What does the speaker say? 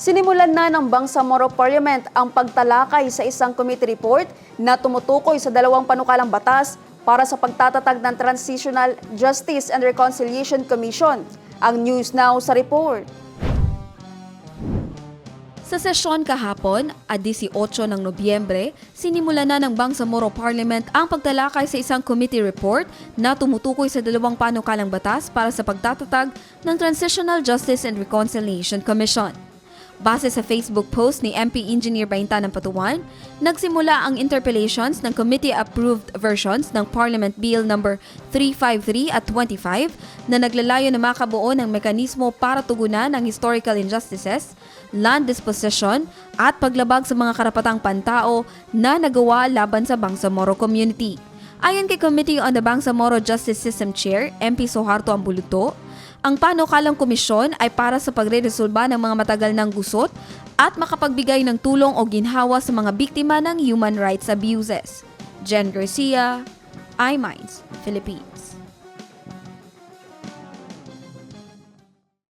Sinimulan na ng Bangsamoro Parliament ang pagtalakay sa isang committee report na tumutukoy sa dalawang panukalang batas para sa pagtatatag ng Transitional Justice and Reconciliation Commission. Ang News Now sa report. Sa sesyon kahapon, at 18 ng Nobyembre, sinimula na ng Bangsamoro Parliament ang pagtalakay sa isang committee report na tumutukoy sa dalawang panukalang batas para sa pagtatatag ng Transitional Justice and Reconciliation Commission. Base sa Facebook post ni MP Engineer Bainta ng Patuan, nagsimula ang interpellations ng committee-approved versions ng Parliament Bill No. 353 at 25 na naglalayo na makabuo ng mekanismo para tugunan ang historical injustices, land disposition at paglabag sa mga karapatang pantao na nagawa laban sa Bangsamoro community. Ayon kay Committee on the Bangsamoro Justice System Chair, MP Soharto Ambuluto, ang panukalang komisyon ay para sa pagre-resolba ng mga matagal ng gusot at makapagbigay ng tulong o ginhawa sa mga biktima ng human rights abuses. Jen Garcia, iMinds, Philippines.